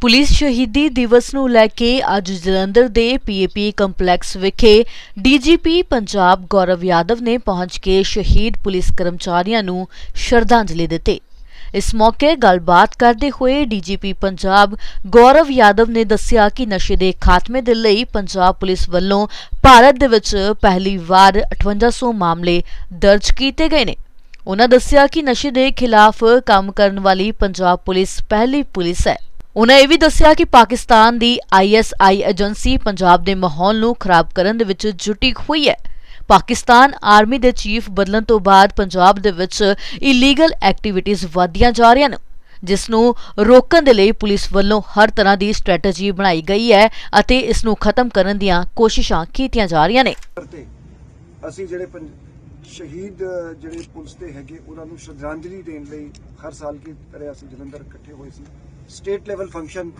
Police ਸ਼ਹੀਦੀ ਦਿਵਸ ਨੂੰ ਲੈ ਕੇ ਅੱਜ ਜਲੰਧਰ ਦੇ ਪੀਏਪੀ ਕੰਪਲੈਕਸ ਵਿਖੇ ਡੀਜੀਪੀ ਪੰਜਾਬ ਗੌਰਵ ਯਾਦਵ ਨੇ ਪਹੁੰਚ ਕੇ ਸ਼ਹੀਦ ਪੁਲਿਸ ਕਰਮਚਾਰੀਆਂ ਨੂੰ ਸ਼ਰਧਾਂਜਲੀ ਦਿੱਤੀ। ਇਸ ਮੌਕੇ ਗੱਲਬਾਤ ਕਰਦੇ ਹੋਏ ਡੀਜੀਪੀ ਪੰਜਾਬ ਗੌਰਵ ਯਾਦਵ ਨੇ ਦੱਸਿਆ ਕਿ ਨਸ਼ੇ ਦੇ ਖਾਤਮੇ ਦੇ ਲਈ ਪੰਜਾਬ ਪੁਲਿਸ ਵੱਲੋਂ ਭਾਰਤ ਦੇ ਵਿੱਚ ਪਹਿਲੀ ਵਾਰ 5800 ਮਾਮਲੇ ਦਰਜ ਕੀਤੇ ਗਏ ਨੇ। ਉਹਨਾਂ ਦੱਸਿਆ ਕਿ ਨਸ਼ੇ ਦੇ ਖਿਲਾਫ ਕੰਮ ਕਰਨ ਵਾਲੀ ਪੰਜਾਬ ਪੁਲਿਸ ਪਹਿਲੀ ਪੁਲਿਸ ਹੈ। ਉਹਨਾਂ ਇਹ ਵੀ ਦੱਸਿਆ ਕਿ ਪਾਕਿਸਤਾਨ ਦੀ ਆਈਐਸਆਈ ਏਜੰਸੀ ਪੰਜਾਬ ਦੇ ਮਾਹੌਲ ਨੂੰ ਖਰਾਬ ਕਰਨ ਦੇ ਵਿੱਚ ਜੁਟੀ ਹੋਈ ਹੈ। ਪਾਕਿਸਤਾਨ ਆਰਮੀ ਦੇ ਚੀਫ ਬਦਲਣ ਤੋਂ ਬਾਅਦ ਪੰਜਾਬ ਦੇ ਵਿੱਚ ਇਲੀਗਲ ਐਕਟੀਵਿਟੀਜ਼ ਵਧਦੀਆਂ ਜਾ ਰਹੀਆਂ ਨੇ, ਜਿਸ ਨੂੰ ਰੋਕਣ ਦੇ ਲਈ ਪੁਲਿਸ ਵੱਲੋਂ ਹਰ ਤਰ੍ਹਾਂ ਦੀ ਸਟ੍ਰੈਟਜੀ ਬਣਾਈ ਗਈ ਹੈ ਅਤੇ ਇਸ ਨੂੰ ਖਤਮ ਕਰਨ ਦੀਆਂ ਕੋਸ਼ਿਸ਼ਾਂ ਕੀਤੀਆਂ ਜਾ ਰਹੀਆਂ ਨੇ। ਅਸੀਂ ਜਿਹੜੇ ਸ਼ਹੀਦ ਜਿਹੜੇ ਪੁਲਿਸ ਦੇ ਹੈਗੇ ਉਹਨਾਂ ਨੂੰ ਸ਼ਰਧਾਂਜਲੀ ਦੇਣ ਲਈ ਹਰ ਸਾਲ ਕੀ ਤਰ੍ਹਾਂ ਅਸੀਂ ਜਲੰਧਰ ਇਕੱਠੇ ਹੋਏ ਸੀ। ਸਟੇਟ ਲੈਵਲ ਫੰਕਸ਼ਨ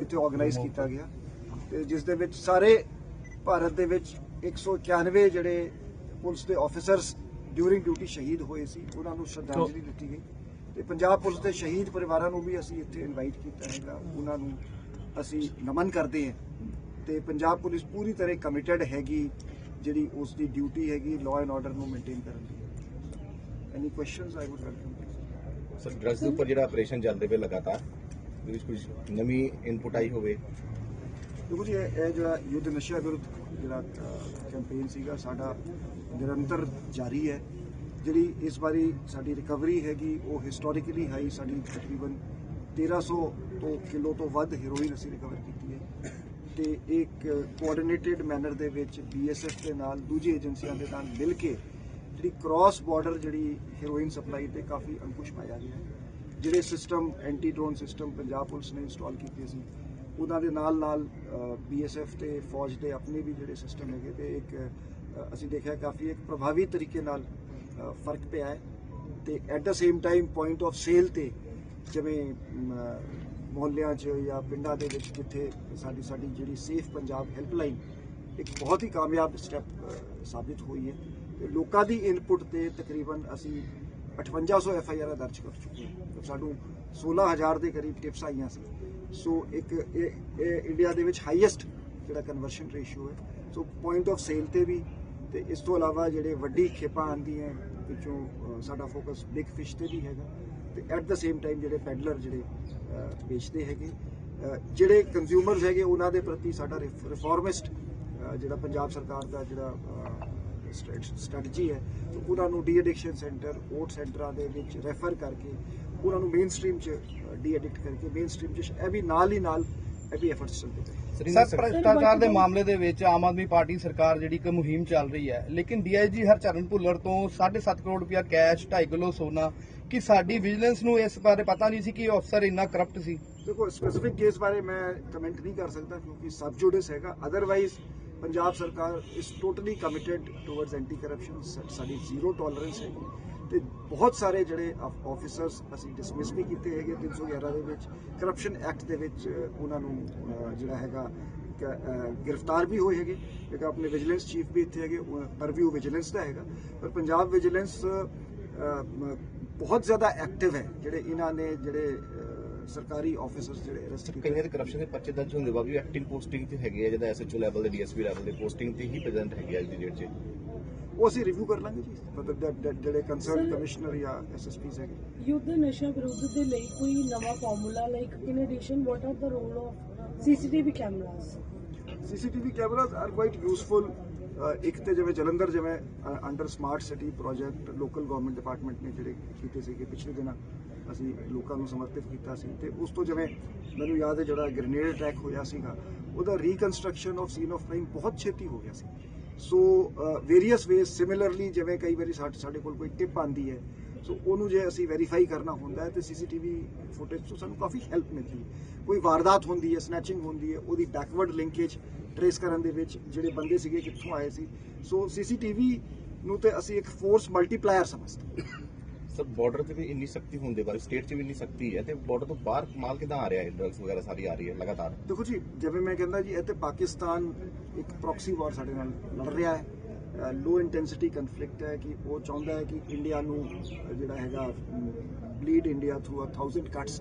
ਇੱਥੇ ਆਰਗੇਨਾਈਜ਼ ਕੀਤਾ ਗਿਆ। ਤੇ ਜਿਸ ਦੇ ਵਿੱਚ ਸਾਰੇ ਭਾਰਤ ਦੇ ਵਿੱਚ 191 ਜਿਹੜੇ ਪੁਲਿਸ ਦੇ ਆਫੀਸਰਸ ਡਿਊਰਿੰਗ ਡਿਊਟੀ ਸ਼ਹੀਦ ਹੋਏ ਸੀ ਉਹਨਾਂ ਨੂੰ ਸ਼ਰਧਾਂਜਲੀ ਦਿੱਤੀ ਗਈ। ਤੇ ਪੰਜਾਬ ਪੁਲਿਸ ਦੇ ਸ਼ਹੀਦ ਪਰਿਵਾਰਾਂ ਨੂੰ ਵੀ ਅਸੀਂ ਇੱਥੇ ਇਨਵਾਈਟ ਕੀਤਾ ਹੈਗਾ। ਉਹਨਾਂ ਨੂੰ ਅਸੀਂ ਨਮਨ ਕਰਦੇ ਹਾਂ। ਤੇ ਪੰਜਾਬ ਪੁਲਿਸ ਪੂਰੀ ਤਰ੍ਹਾਂ ਕਮਿਟਡ ਹੈਗੀ। ਜਿਹੜੀ ਉਸ ਦੀ ਡਿਊਟੀ ਹੈਗੀ ਲਾਅ ਐਂਡ ਆਰਡਰ ਨੂੰ ਮੇਨਟੇਨ ਕਰਨ ਦੀ। Any questions I would welcome sir drugs ਦੇ ਉੱਪਰ ਜਿਹੜਾ ਆਪਰੇਸ਼ਨ ਚੱਲਦੇ ਪਏ ਲਗਾਤਾਰ ਉਹਦੇ ਵਿੱਚ ਕੁਝ ਨਵੀਂ ਇਨਪੁਟ ਆਈ ਹੋਵੇ? ਦੇਖੋ ਜੀ ਇਹ ਇਹ ਜਿਹੜਾ ਯੁੱਧ ਨਸ਼ਾ ਵਿਰੁੱਧ ਜਿਹੜਾ ਕੈਂਪੇਨ ਸੀਗਾ ਸਾਡਾ ਨਿਰੰਤਰ ਜਾਰੀ ਹੈ। ਜਿਹੜੀ ਇਸ ਵਾਰੀ ਸਾਡੀ ਰਿਕਵਰੀ ਹੈਗੀ ਉਹ ਹਿਸਟੋਰੀਕਲੀ ਹਾਈ ਸਾਡੀ ਤਕਰੀਬਨ 1300 ਤੋਂ ਕਿਲੋ ਤੋਂ ਵੱਧ ਹੈਰੋਇਨ ਅਸੀਂ ਰਿਕਵਰ ਕੀਤੀ ਹੈ। ਤੇ ਇੱਕ ਕੋਆਰਡੀਨੇਟਿਡ ਮੈਨਰ ਦੇ ਵਿੱਚ ਬੀਐਸਐਫ ਦੇ ਨਾਲ ਦੂਜੀ ਏਜੰਸੀਆਂ ਦੇ ਨਾਲ ਮਿਲ ਕੇ ਜਿਹੜੀ ਕ੍ਰਾਸ ਬਾਰਡਰ ਜਿਹੜੀ ਹੈਰੋਇਨ ਸਪਲਾਈ ਤੇ ਕਾਫੀ ਅੰਕੁਸ਼ ਪਾਇਆ ਗਿਆ ਜਿਹੜੇ system anti drone system Punjab police ਨੇ ਇੰਸਟਾਲ ਕੀਤੇ ਸੀ, ਉਹਨਾਂ ਦੇ ਨਾਲ ਨਾਲ ਬੀਐਸਐਫ ਤੇ ਫੌਜ ਦੇ ਆਪਣੇ ਵੀ ਜਿਹੜੇ ਸਿਸਟਮ ਹੈਗੇ ਤੇ ਇੱਕ ਅਸੀਂ ਦੇਖਿਆ ਕਾਫੀ ਇੱਕ ਪ੍ਰਭਾਵੀ ਤਰੀਕੇ ਨਾਲ ਫ਼ਰਕ ਪਿਆ ਹੈ ਤੇ at the same time point of sale ਤੇ ਜਿਵੇਂ ਮੁਹੱਲਿਆਂ 'ਚ ਜਾਂ ਪਿੰਡਾਂ ਦੇ ਵਿੱਚ ਜਿੱਥੇ ਸਾਡੀ ਸਾਡੀ ਜਿਹੜੀ ਸੇਫ ਪੰਜਾਬ ਹੈਲਪਲਾਈਨ ਇੱਕ ਬਹੁਤ ਹੀ ਕਾਮਯਾਬ ਸਟੈਪ ਸਾਬਿਤ ਹੋਈ ਹੈ। ਤੇ ਲੋਕਾਂ ਦੀ ਇਨਪੁਟ ਤੇ ਤਕਰੀਬਨ ਅਸੀਂ 5800 ਐਫ ਆਈ ਆਰ ਦਰਜ ਕਰ ਚੁੱਕੇ ਹਾਂ। ਤੇ ਸਾਨੂੰ 16000 ਦੇ ਕਰੀਬ ਟਿਪਸ ਆਈਆਂ ਸੀ। ਸੋ ਇੱਕ ਇਹ ਇੰਡੀਆ ਦੇ ਵਿੱਚ ਹਾਈਐਸਟ ਜਿਹੜਾ ਕਨਵਰਸ਼ਨ ਰੇਸ਼ੀਓ ਹੈ। ਸੋ ਪੁਆਇੰਟ ਆਫ ਸੇਲ ਤੇ ਵੀ ਤੇ ਇਸ ਤੋਂ ਇਲਾਵਾ ਜਿਹੜੇ ਵੱਡੀ ਖੇਪਾਂ ਆਉਂਦੀਆਂ, ਵਿੱਚੋਂ ਸਾਡਾ ਫੋਕਸ ਬਿਗ ਫਿਸ਼ ਤੇ ਵੀ ਹੈਗਾ। ਤੇ ਐਟ ਦਾ ਸੇਮ ਟਾਈਮ ਜਿਹੜੇ ਪੈਡਲਰ ਜਿਹੜੇ ਵੇਚਦੇ ਹੈਗੇ ਜਿਹੜੇ ਕੰਜ਼ਿਊਮਰਸ ਹੈਗੇ, ਉਹਨਾਂ ਦੇ ਪ੍ਰਤੀ ਸਾਡਾ ਰਿਫਾਰਮਿਸਟ ਜਿਹੜਾ ਪੰਜਾਬ ਸਰਕਾਰ ਦਾ ਜਿਹੜਾ ਸਟ੍ਰੈਟਜੀ ਹੈ ਉਹਨਾਂ ਨੂੰ ਡੀ ਐਡਿਕਸ਼ਨ ਸੈਂਟਰ ਓਟ ਸੈਂਟਰਾਂ ਦੇ ਵਿੱਚ ਰੈਫਰ ਕਰਕੇ ਉਹਨਾਂ ਨੂੰ ਮੇਨ ਸਟ੍ਰੀਮ ਚ ਡੀ ਐਡਿਕਟ ਕਰਕੇ ਮੇਨ ਸਟ੍ਰੀਮ ਚ, ਇਹ ਵੀ ਨਾਲ ਹੀ ਨਾਲ ਇਹ ਵੀ ਐਫਰਟਸ ਚੱਲਦੇ ਪਏ ਸਰ ਭ੍ਰਸ਼ਟਾਚਾਰ ਦੇ ਮਾਮਲੇ ਦੇ ਵਿੱਚ ਆਮ ਆਦਮੀ ਪਾਰਟੀ ਸਰਕਾਰ ਜਿਹੜੀ ਕਿ ਮੁਹਿੰਮ ਚੱਲ ਰਹੀ ਹੈ ਲੇਕਿਨ ਡੀਆਈਜੀ ਹਰਚਰਨ ਭੁੱਲਰ ਤੋਂ 7.5 ਕਰੋੜ ਰੁਪਇਆ ਕੈਸ਼ 2.5 ਕਿਲੋ ਸੋਨਾ ਕਿ ਸਾਡੀ ਵਿਜੀਲੈਂਸ ਨੂੰ ਇਸ ਬਾਰੇ ਪਤਾ ਨਹੀਂ ਸੀ ਕਿ ਇਹ ਅਫਸਰ ਇੰਨਾ ਕਰਪਟ ਸੀ? ਦੇਖੋ ਸਪੈਸੀਫਿਕ ਕੇਸ ਬਾਰੇ ਮੈਂ ਕਮੈਂਟ ਨਹੀਂ ਕਰ ਸਕਦਾ ਕਿਉਂਕਿ ਸਬ ਜੁਡਿਸ ਹੈਗਾ। ਅਦਰਵਾਈਜ਼ ਪੰਜਾਬ ਸਰਕਾਰ ਇਸ totally committed towards anti corruption ਸਾਡੀ ਜ਼ੀਰੋ ਟੋਲਰੈਂਸ ਹੈ ਤੇ ਬਹੁਤ ਸਾਰੇ ਜਿਹੜੇ ਆਫੀਸਰਸ ਅਸੀਂ ਡਿਸਮਿਸ ਵੀ ਕੀਤੇ ਹੈਗੇ 311 ਦੇ ਵਿੱਚ। ਕਰਪਸ਼ਨ ਐਕਟ ਦੇ ਵਿੱਚ ਉਹਨਾਂ ਨੂੰ ਜਿਹੜਾ ਹੈਗਾ ਗ੍ਰਿਫਤਾਰ ਵੀ ਹੋਏ ਹੈਗੇ। ਇੱਕ ਆਪਣੇ ਵਿਜੀਲੈਂਸ ਚੀਫ ਵੀ ਇੱਥੇ ਹੈਗੇ ਪਰਵਿਊ ਵਿਜੀਲੈਂਸ ਦਾ ਹੈਗਾ। ਪਰ ਪੰਜਾਬ ਵਿਜੀਲੈਂਸ ਬਹੁਤ ਜ਼ਿਆਦਾ ਐਕਟਿਵ ਹੈ ਜਿਹੜੇ ਇਹਨਾਂ ਨੇ ਜਿਹੜੇ ਸਰਕਾਰੀ ਆਫੀਸਰਸ ਜਿਹੜੇ ਅਰੈਸਟ ਕੀਤੇ ਕਈਆਂ ਦੇ ਕਰਪਸ਼ਨ ਦੇ ਪਰਚੇ ਦਰਜ ਹੁੰਦੇ ਬਾਅਦ ਵੀ ਐਕਟਿਵ ਪੋਸਟਿੰਗ ਤੇ ਹੈਗੇ ਆ ਜਿਹਦਾ ਐਸਐਚਓ ਲੈਵਲ ਦੇ ਡੀਐਸਪੀ ਲੈਵਲ ਦੇ ਪੋਸਟਿੰਗ ਤੇ ਹੀ ਪ੍ਰੈਜ਼ੈਂਟ ਹੈਗੇ ਆ ਅੱਜ ਦੀ ਡੇਟ 'ਚ। ਉਹ ਅਸੀਂ ਰਿਵਿਊ ਕਰ ਲਾਂਗੇ ਜੀ। ਮਤਲਬ ਜਿਹੜੇ ਕੰਸਰਨ ਕਮਿਸ਼ਨਰ ਜਾਂ ਐਸਐਸਪੀਸ ਹੈਗੇ। ਯੁੱਧ ਨਸ਼ਾ ਵਿਰੁੱਧ ਦੇ ਲਈ ਕੋਈ ਨਵਾਂ formula like in addition what are the role of CCTV cameras CCTV cameras are quite useful ਇੱਕ ਤੇ ਜਿਵੇਂ ਜਲੰਧਰ ਜਿਵੇਂ under smart city project local government department ਨੇ ਜਿਹੜੇ ਕੀਤੇ ਸੀਗੇ ਪਿਛਲੇ ਦਿਨਾਂ ਅਸੀਂ ਲੋਕਾਂ ਨੂੰ ਸਮਰਪਿਤ ਕੀਤਾ ਸੀ। ਤੇ ਉਸ ਤੋਂ ਜਿਵੇਂ ਮੈਨੂੰ ਯਾਦ ਹੈ ਜਿਹੜਾ ਗ੍ਰੇਨੇਡ ਅਟੈਕ ਹੋਇਆ ਸੀਗਾ ਉਹਦਾ reconstruction of scene of crime ਬਹੁਤ ਛੇਤੀ ਹੋ ਗਿਆ ਸੀ। ਸੋ ਵੇਰੀਅਸ ਵੇਜ਼ ਸਿਮਿਲਰਲੀ ਜਿਵੇਂ ਕਈ ਵਾਰੀ ਸਾਡੇ ਸਾਡੇ ਕੋਲ ਕੋਈ ਟਿਪ ਆਂਦੀ ਹੈ ਸੋ ਉਹਨੂੰ ਜੇ ਅਸੀਂ ਵੈਰੀਫਾਈ ਕਰਨਾ ਹੁੰਦਾ ਹੈ, ਤੇ ਸੀਸੀਟੀਵੀ ਫੁਟੇਜ ਤੋਂ ਸਾਨੂੰ ਕਾਫੀ ਹੈਲਪ ਮਿਲਦੀ ਹੈ। ਕੋਈ ਵਾਰਦਾਤ ਹੁੰਦੀ ਹੈ ਸਨੈਚਿੰਗ ਹੁੰਦੀ ਹੈ, ਉਹਦੀ ਬੈਕਵਰਡ ਲਿੰਕੇਜ ਟਰੇਸ ਕਰਨ ਦੇ ਵਿੱਚ ਜਿਹੜੇ ਬੰਦੇ ਸੀਗੇ, ਕਿੱਥੋਂ ਆਏ ਸੀ। ਸੋ ਸੀਸੀਟੀਵੀ ਨੂੰ ਤੇ ਅਸੀਂ ਇੱਕ ਫੋਰਸ ਮਲਟੀਪਲਾਇਰ ਸਮਝਦੇ ਹਾਂ। ਸਰ ਬਾਰਡਰ ਤੇ ਵੀ ਇੰਨੀ ਸਖਤੀ ਹੁੰਦੇ ਬਾਰੇ ਸਟੇਟ 'ਚ ਵੀ ਇੰਨੀ ਸਖਤੀ ਹੈ ਤੇ ਬਾਰਡਰ ਤੋਂ ਬਾਹਰ ਮਾਲ ਕਿਦਾਂ ਆ ਰਿਹਾ ਹੈ ਡਰੱਗਸ ਵਗੈਰਾ ਸਾਰੀ ਆ ਰਹੀ ਹੈ ਲਗਾਤਾਰ? ਦੇਖੋ ਜੀ, ਜਿਵੇਂ ਮੈਂ ਕਹਿੰਦਾ ਜੀ, ਇੱਥੇ ਪਾਕਿਸਤਾਨ ਇੱਕ ਪ੍ਰੋਕਸੀ ਵਾਰ ਸਾਡੇ ਨਾਲ ਲੜ ਰਿਹਾ ਹੈ। ਲੋ ਇੰਟੈਂਸਿਟੀ ਕਨਫਲਿਕਟ ਹੈ ਕਿ ਉਹ ਚਾਹੁੰਦਾ ਹੈ ਕਿ ਇੰਡੀਆ ਨੂੰ, ਜਿਹੜਾ ਹੈਗਾ bleed India through a 1000 cuts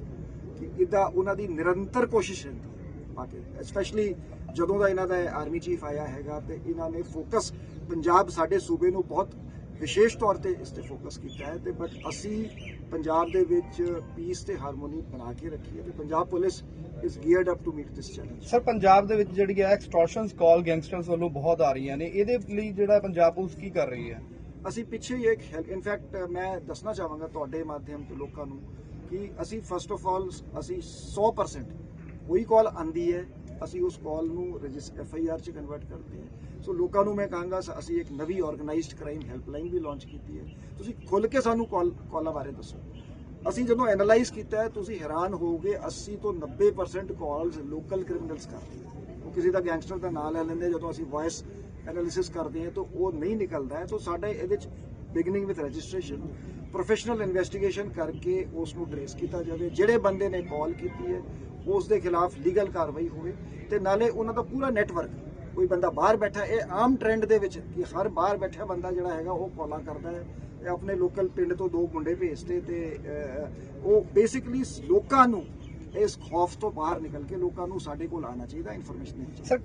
ਕਿ ਇਦਾਂ ਉਹਨਾਂ ਦੀ ਨਿਰੰਤਰ ਕੋਸ਼ਿਸ਼ ਰਹਿੰਦੀ ਹੈ ਬਾਕੀ ਸਪੈਸ਼ਲੀ ਜਦੋਂ ਦਾ ਇਹਨਾਂ ਦਾ ਆਰਮੀ ਚੀਫ ਆਇਆ ਹੈਗਾ ਤੇ ਇਹਨਾਂ ਨੇ ਫੋਕਸ ਪੰਜਾਬ ਸਾਡੇ ਸੂਬੇ ਨੂੰ ਬਹੁਤ ਵਿਸ਼ੇਸ਼ ਤੌਰ ਤੇ ਇਸ ਤੇ ਫੋਕਸ ਕੀਤਾ ਹੈ ਤੇ ਬਟ ਅਸੀਂ ਪੰਜਾਬ ਦੇ ਵਿੱਚ ਪੀਸ ਤੇ ਹਾਰਮੋਨੀ ਬਣਾ ਕੇ ਰੱਖੀ ਹੈ ਤੇ Punjab police is geared up to meet this challenge sir Punjab ਦੇ ਵਿੱਚ ਜਿਹੜੀ ਹੈ ਐਕਸਟੋਰਸ਼ਨਸ ਕਾਲ ਗੈਂਗਸਟਰਸ ਵੱਲੋਂ ਬਹੁਤ ਆ ਰਹੀਆਂ ਨੇ। ਇਹਦੇ ਲਈ ਜਿਹੜਾ ਪੰਜਾਬ ਪੁਲਿਸ ਕੀ ਕਰ ਰਹੀ ਹੈ? ਅਸੀਂ ਪਿੱਛੇ ਹੀ ਇੱਕ ਇਨਫੈਕਟ ਮੈਂ ਦੱਸਣਾ ਚਾਹਾਂਗਾ ਤੁਹਾਡੇ ਮਾਧਿਅਮ ਤੋਂ ਲੋਕਾਂ ਨੂੰ ਕਿ ਅਸੀਂ ਫਸਟ ਆਫ ਆਲ ਅਸੀਂ 100% ਕੋਈ ਕਾਲ ਆਂਦੀ ਹੈ, ਅਸੀਂ ਉਸ ਕਾਲ ਨੂੰ ਐਫ ਆਈ ਆਰ ਚ ਕਨਵਰਟ ਕਰਦੇ ਹਾਂ। ਸੋ ਲੋਕਾਂ ਨੂੰ ਮੈਂ ਕਹਾਂਗਾ ਅਸੀਂ ਇੱਕ ਨਵੀਂ ਆਰਗੇਨਾਈਜ਼ਡ ਕ੍ਰਾਈਮ ਹੈਲਪਲਾਈਨ ਵੀ ਲਾਂਚ ਕੀਤੀ ਹੈ। ਤੁਸੀਂ ਖੁੱਲ ਕੇ ਸਾਨੂੰ ਕਾਲ ਕਾਲਾਂ ਬਾਰੇ ਦੱਸੋ। ਅਸੀਂ ਜਦੋਂ ਐਨਾਲਾਈਜ਼ ਕੀਤਾ ਹੈ, ਤੁਸੀਂ ਹੈਰਾਨ ਹੋਵੋਗੇ 80 ਤੋਂ 90% ਕਾਲਸ ਲੋਕਲ ਕ੍ਰਿਮੀਨਲਸ ਕਰਦੇ ਉਹ ਕਿਸੇ ਦਾ ਗੈਂਗਸਟਰ ਦਾ ਨਾਮ ਲੈ ਲੈਂਦੇ ਜਦੋਂ ਅਸੀਂ ਵੌਇਸ ਐਨਾਲਿਸਿਸ ਕਰਦੇ ਹਾਂ, ਤਾਂ ਉਹ ਨਹੀਂ ਨਿਕਲਦਾ ਹੈ। ਤਾਂ ਸਾਡੇ ਇਹਦੇ ਚ beginning with registration professional investigation ਕਰਕੇ ਉਸ ਨੂੰ ਟ੍ਰੇਸ ਕੀਤਾ ਜਾਵੇ। ਜਿਹੜੇ ਬੰਦੇ ਨੇ ਕਾਲ ਕੀਤੀ ਹੈ ਉਸ ਦੇ ਖਿਲਾਫ ਲੀਗਲ ਕਾਰਵਾਈ ਹੋਵੇ ਤੇ ਨਾਲੇ ਉਹਨਾਂ ਦਾ ਪੂਰਾ ਨੈਟਵਰਕ, ਕੋਈ ਬੰਦਾ ਬਾਹਰ ਬੈਠਾ, ਇਹ ਆਮ ਟ੍ਰੈਂਡ ਦੇ ਵਿੱਚ ਕਿ ਹਰ ਬਾਹਰ ਬੈਠਾ ਬੰਦਾ ਜਿਹੜਾ ਹੈਗਾ ਉਹ ਕਾਲਾਂ ਕਰਦਾ ਹੈ ਤੇ ਆਪਣੇ ਲੋਕਲ ਪਿੰਡ ਤੋਂ ਦੋ ਮੁੰਡੇ ਭੇਜਦੇ ਤੇ ਉਹ ਬੇਸਿਕਲੀ ਲੋਕਾਂ ਨੂੰ ਇਸ ਖੌਫ ਤੋਂ ਬਾਹਰ ਨਿਕਲ ਕੇ ਲੋਕਾਂ ਨੂੰ ਸਾਡੇ ਕੋਲ ਆਉਣਾ ਚਾਹੀਦਾ ਇਨਫੋਰਮੇਸ਼ਨ ਦੇਣੀ ਚਾਹੀਦੀ। ਸਰ